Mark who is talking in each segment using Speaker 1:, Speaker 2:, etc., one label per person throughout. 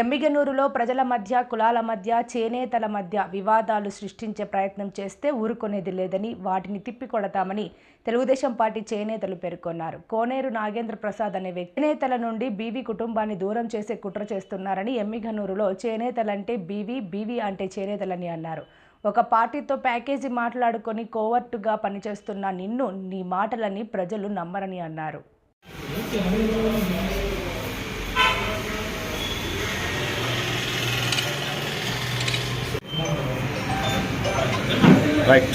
Speaker 1: ఎమ్మిగనూరులో ప్రజల మధ్య కులాల మధ్య చేనేతల మధ్య వివాదాలు సృష్టించే ప్రయత్నం చేస్తే ఊరుకునేది లేదని వాటిని తిప్పికొడతామని తెలుగుదేశం పార్టీ చేనేతలు పేర్కొన్నారు. కోనేరు నాగేంద్ర ప్రసాద్ అనే వ్యక్తి చేనేతల నుండి బీవీ కుటుంబాన్ని దూరం చేసే కుట్ర చేస్తున్నారని ఎమ్మిగనూరులో చేనేతలంటే బీవీ బీవీ అంటే చేనేతలని అన్నారు. ఒక పార్టీతో ప్యాకేజీ మాట్లాడుకొని కోవర్టుగా పనిచేస్తున్న నిన్ను నీ మాటలని ప్రజలు నమ్మరని అన్నారు.
Speaker 2: రైట్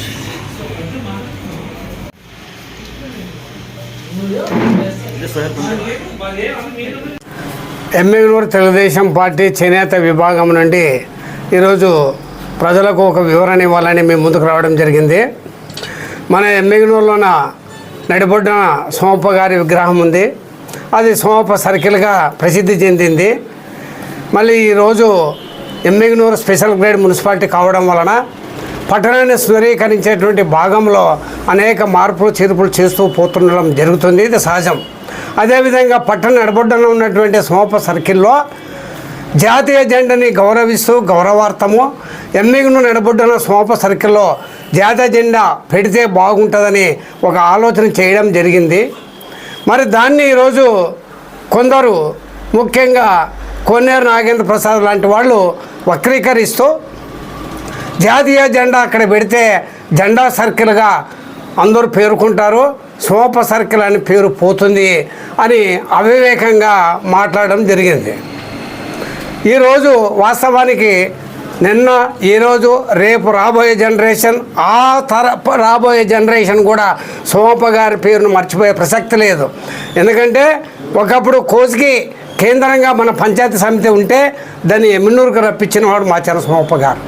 Speaker 3: ఎమ్మెగనూరు తెలుగుదేశం పార్టీ చేనేత విభాగం నుండి ఈరోజు ప్రజలకు ఒక వివరణ ఇవ్వాలని మేము ముందుకు రావడం జరిగింది. మన ఎమ్మెగనూరులోన నడిబొడ్డున సోమప్ప గారి విగ్రహం ఉంది. అది సోమప్ప సర్కిల్గా ప్రసిద్ధి చెందింది. మళ్ళీ ఈరోజు ఎమ్మెగనూరు స్పెషల్ గ్రేడ్ మున్సిపాలిటీ కావడం వలన పట్టణాన్ని సుందరీకరించేటువంటి భాగంలో అనేక మార్పులు చేర్పులు చేస్తూ పోతుండడం జరుగుతుంది. ఇది సహజం. అదేవిధంగా పట్టణ నడబొడ్డన ఉన్నటువంటి సోమప సర్కిల్లో జాతీయ జెండాని గౌరవిస్తూ గౌరవార్థము ఎమ్మిగును నడబొడ్డన సోమప సర్కిల్లో జాతీయ జెండా పెడితే బాగుంటుందని ఒక ఆలోచన చేయడం జరిగింది. మరి దాన్ని ఈరోజు కొందరు ముఖ్యంగా కోనేరు నాగేంద్ర ప్రసాద్ లాంటి వాళ్ళు వక్రీకరిస్తూ జాతీయ జెండా అక్కడ పెడితే జెండా సర్కిల్గా అందరూ పేర్కొంటారు. సోప సర్కిల్ అని పేరు పోతుంది అని అవివేకంగా మాట్లాడడం జరిగింది. ఈరోజు వాస్తవానికి నిన్న ఈరోజు రేపు రాబోయే జనరేషన్ ఆ తర రాబోయే జనరేషన్ కూడా సోమప్ప గారి పేరును మర్చిపోయే ప్రసక్తి లేదు. ఎందుకంటే ఒకప్పుడు కోసికి కేంద్రంగా మన పంచాయతీ సమితి ఉంటే దాన్ని ఎమ్మినూరుకు రప్పించిన వాడు మాచార సోమప్ప గారు.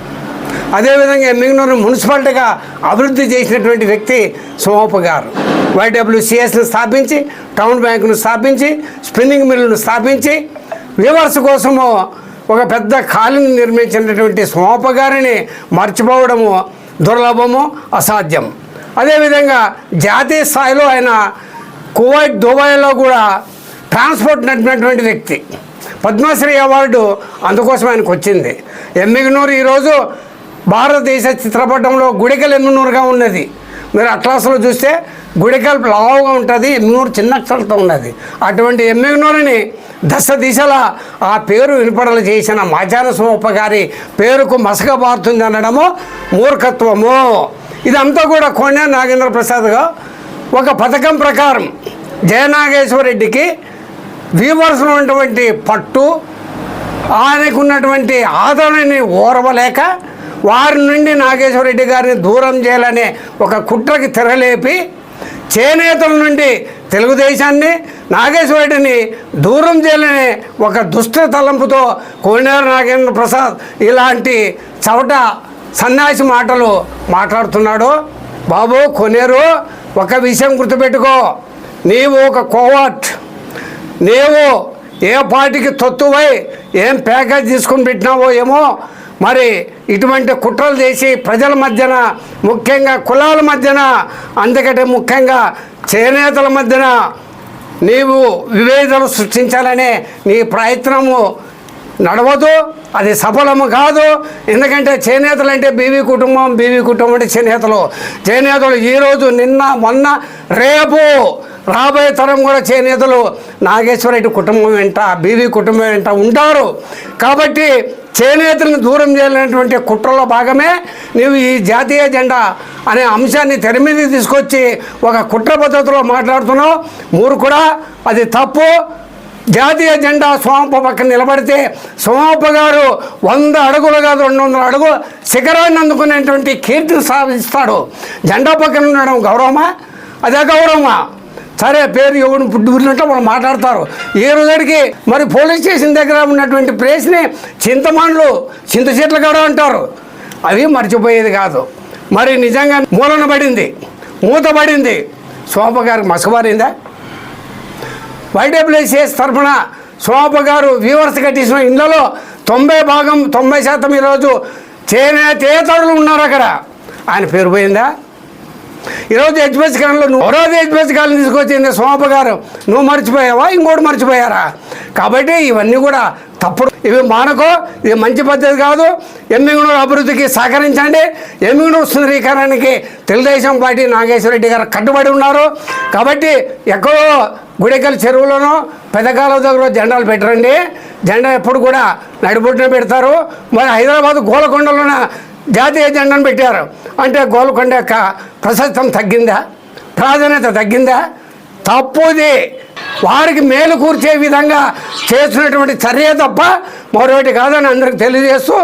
Speaker 3: అదేవిధంగా ఎమ్మిగనూరు మున్సిపాలిటీగా అభివృద్ధి చేసినటువంటి వ్యక్తి సోమప్ప గారు. వైడబ్ల్యూసిఎస్ను స్థాపించి టౌన్ బ్యాంకును స్థాపించి స్పిన్నింగ్ మిల్లును స్థాపించి వ్యూవర్స్ కోసము ఒక పెద్ద ఖాళీని నిర్మించినటువంటి సోమప్ప గారిని మర్చిపోవడము దుర్లభము అసాధ్యం. అదేవిధంగా జాతీయ స్థాయిలో ఆయన కువైట్ దుబాయ్లో కూడా ట్రాన్స్పోర్ట్ నడిపినటువంటి వ్యక్తి. పద్మశ్రీ అవార్డు అందుకోసం ఆయనకు వచ్చింది ఎమ్మిగనూరు ఈరోజు భారతదేశ చిత్రపటంలో గుడికలు ఎన్నునూరుగా ఉన్నది? మీరు అట్లాస్లో చూస్తే గుడికల్ లావుగా ఉంటుంది నూరు చిన్న అక్షరాలతో ఉన్నది. అటువంటి ఎమ్మిగనూరుని దశ దిశల ఆ పేరు వినపడలు చేసిన మాచాన సోమప్ప గారి పేరుకు మసకబారుతుంది అనడము మూర్ఖత్వము. ఇదంతా కూడా కొండ నాగేంద్ర ప్రసాద్గా ఒక పథకం ప్రకారం జయనాగేశ్వరరెడ్డికి వ్యూవర్స్లో ఉన్నటువంటి పట్టు ఆయనకు ఉన్నటువంటి ఆదరణని ఓర్వలేక వారి నుండి నాగేశ్వర రెడ్డి గారిని దూరం చేయాలనే ఒక కుట్రకి తెరలేపి చేనేతల నుండి తెలుగుదేశాన్ని నాగేశ్వరరెడ్డిని దూరం చేయాలనే ఒక దుష్ట తలంపుతో కోనేరు నాగేంద్ర ప్రసాద్ ఇలాంటి చవట సన్యాసి మాటలు మాట్లాడుతున్నాడు. బాబు కొనేరు ఒక విషయం గుర్తుపెట్టుకో. నీవు ఒక కోవాట్. నీవు ఏ పార్టీకి తొత్తువై ఏం ప్యాకేజ్ తీసుకుని పెట్టినావో ఏమో మరి ఇటువంటి కుట్రలు చేసి ప్రజల మధ్యన ముఖ్యంగా కులాల మధ్యన అందుకంటే ముఖ్యంగా చేనేతల మధ్యన నీవు వివేదలు సృష్టించాలనే నీ ప్రయత్నము నడవదు అది సఫలము కాదు. ఎందుకంటే చేనేతలు అంటే బీవీ కుటుంబం బీవీ కుటుంబం అంటే చేనేతలు. చేనేతలు ఈరోజు నిన్న మొన్న రేపు రాబోయే తరం కూడా చేనేతలు నాగేశ్వరరెడ్డి కుటుంబం వెంట బీవీ కుటుంబం వెంట ఉంటారు. కాబట్టి చేనేతలను దూరం చేయాలనేటువంటి కుట్రలో భాగమే నీవు ఈ జాతీయ జెండా అనే అంశాన్ని తెర మీదకి తీసుకొచ్చి ఒక కుట్ర పద్ధతిలో మాట్లాడుతున్నావు. మూరు కూడా అది తప్పు. జాతీయ జెండా సోమప్ప పక్కన నిలబడితే సోమప్ప గారు వంద అడుగులు కాదు రెండు వందల అడుగులు శిఖరాన్ని అందుకునేటువంటి కీర్తిని సాధిస్తాడు. జెండా పక్కన ఉండడం గౌరవమా? అదే గౌరవమా? సరే పేరు ఎవరు పుట్టుబుట్టినట్టు వాళ్ళు మాట్లాడతారు. ఈ రోజుకి మరి పోలీస్ స్టేషన్ దగ్గర ఉన్నటువంటి ప్లేస్ని చింతమానులు చింత చెట్లు కూడా అంటారు. అవి మర్చిపోయేది కాదు. మరి నిజంగా మూలన పడింది మూత పడింది. శోభ గారికి మసకబారిందా? వైడబ్ల్యూసిఎస్ తరఫున శోభ గారు వ్యూవర్స్ కట్టించిన ఇళ్ళలో తొంభై భాగం తొంభై శాతం ఈరోజు చేనేతేతరులు ఉన్నారు అక్కడ. ఆయన పేరు పోయిందా? ఈరోజు హెచ్పిఎస్ కాలంలో నువ్వు రోజు హెచ్పిఎస్ కాలం తీసుకొచ్చింది సోమప్ప గారు. నువ్వు మర్చిపోయావా? ఇంకోటి మర్చిపోయారా? కాబట్టి ఇవన్నీ కూడా తప్పుడు. ఇవి మానకో ఇది మంచి పద్ధతి కాదు. ఎమ్మిగనూరు అభివృద్ధికి సహకరించండి. ఎమ్మిగనూరు సుందరీకరణకి తెలుగుదేశం పార్టీ నాగేశ్వర రెడ్డి గారు కట్టుబడి ఉన్నారు. కాబట్టి ఎక్కడో గుడికల్ చెరువులోనో పెదకాల దగ్గర జెండాలు పెట్టరండి. జెండా ఎప్పుడు కూడా నడిబొట్టున పెడతారు. మరి హైదరాబాద్ గోలకొండలోన జాతీయ జెండాను పెట్టారు. అంటే గోల్కొండ యొక్క ప్రశస్తం తగ్గిందా? ప్రాధాన్యత తగ్గిందా? తప్పుది. వారికి మేలు కూర్చే విధంగా చేసినటువంటి చర్య తప్ప మరొకటి కాదని అందరికి తెలియజేస్తూ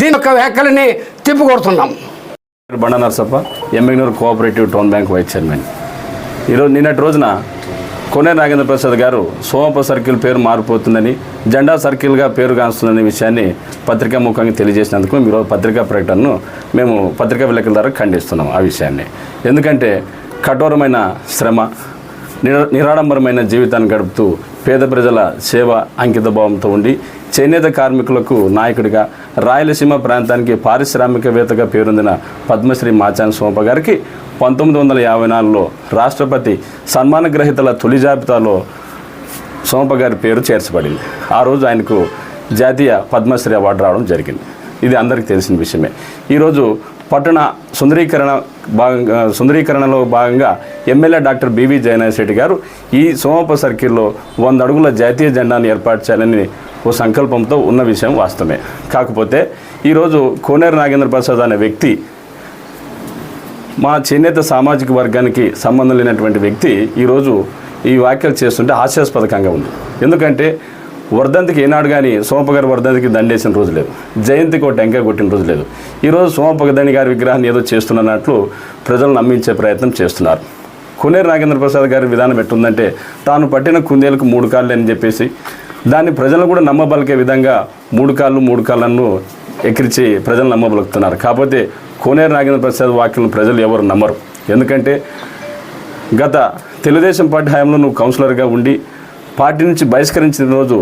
Speaker 3: దీని యొక్క వ్యాఖ్యలని తిప్పికొడుతున్నాం.
Speaker 2: Banda Narasappa Emmiganur cooperative town bank vice chairman. ఈరోజు నిన్నటి రోజున కొనే నాగేంద్ర ప్రసాద్ గారు సోమప సర్కిల్ పేరు మారిపోతుందని జెండా సర్కిల్గా పేరు కాస్తుందనే విషయాన్ని పత్రికా ముఖంగా తెలియజేసినందుకు మీరు పత్రికా ప్రకటనను మేము పత్రికా విలేకరుల ద్వారా ఖండిస్తున్నాం ఆ విషయాన్ని. ఎందుకంటే కఠోరమైన శ్రమ నిర నిరాడంబరమైన జీవితాన్ని గడుపుతూ పేద ప్రజల సేవ అంకితభావంతో ఉండి చేనేత కార్మికులకు నాయకుడిగా రాయలసీమ ప్రాంతానికి పారిశ్రామికవేత్తగా పేరొందిన పద్మశ్రీ మాచాన్ సోంప గారికి పంతొమ్మిది వందల యాభై నాలుగులో రాష్ట్రపతి సన్మాన గ్రహీతల తొలి జాబితాలో సోంప గారి పేరు చేర్చబడింది. ఆ రోజు ఆయనకు జాతీయ పద్మశ్రీ అవార్డు రావడం జరిగింది. ఇది అందరికీ తెలిసిన విషయమే. ఈరోజు పట్టణ సుందరీకరణ భాగంగా సుందరీకరణలో భాగంగా ఎమ్మెల్యే డాక్టర్ బివి జయనాథ్ గారు ఈ సోమప సర్కిల్లో వంద అడుగుల జాతీయ జెండాను ఏర్పాటు చేయాలని ఓ సంకల్పంతో ఉన్న విషయం వాస్తవమే. కాకపోతే ఈరోజు కోనేరు నాగేంద్ర ప్రసాద్ అనే వ్యక్తి మా చేనేత సామాజిక వర్గానికి సంబంధం లేనటువంటి వ్యక్తి ఈరోజు ఈ వ్యాఖ్యలు చేస్తుంటే హాస్యాస్పదకంగా ఉంది. ఎందుకంటే వర్ధంతికి ఏనాడు కానీ సోమప్ప గారి వర్ధంతికి దండేసిన రోజు లేదు. జయంతికి ఒక టెంకాయ కొట్టిన రోజు లేదు. ఈరోజు సోమప్ప దండి గారి విగ్రహాన్ని ఏదో చేస్తున్నట్లు ప్రజలు నమ్మించే ప్రయత్నం చేస్తున్నారు. కొనేరు నాగేంద్ర ప్రసాద్ గారి విధానం ఎట్టుందంటే తాను పట్టిన కుందేలకు మూడు కాళ్ళు అని చెప్పేసి దాన్ని ప్రజలు కూడా నమ్మబలికే విధంగా మూడు కాళ్ళు మూడు కాళ్ళను ఎక్కిరిచి ప్రజలు నమ్మబలుకుతున్నారు. కాకపోతే కోనేరు నాగేంద్ర ప్రసాద్ వాక్యం ప్రజలు ఎవరు నమ్మరు. ఎందుకంటే గత తెలుగుదేశం పార్టీ హయాంలో నువ్వు కౌన్సిలర్గా ఉండి పార్టీ నుంచి బహిష్కరించిన రోజు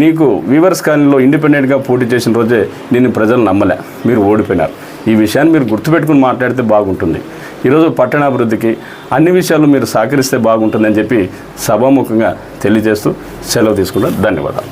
Speaker 2: నీకు వీవర్స్ కాలనీలో ఇండిపెండెంట్గా పోటీ చేసిన రోజే నేను ప్రజలు నమ్మలే. మీరు ఓడిపోయినారు. ఈ విషయాన్ని మీరు గుర్తుపెట్టుకుని మాట్లాడితే బాగుంటుంది. ఈరోజు పట్టణాభివృద్ధికి అన్ని విషయాలు మీరు సహకరిస్తే బాగుంటుందని చెప్పి సభాముఖంగా తెలియజేస్తూ సెలవు తీసుకుంటారు ధన్యవాదాలు.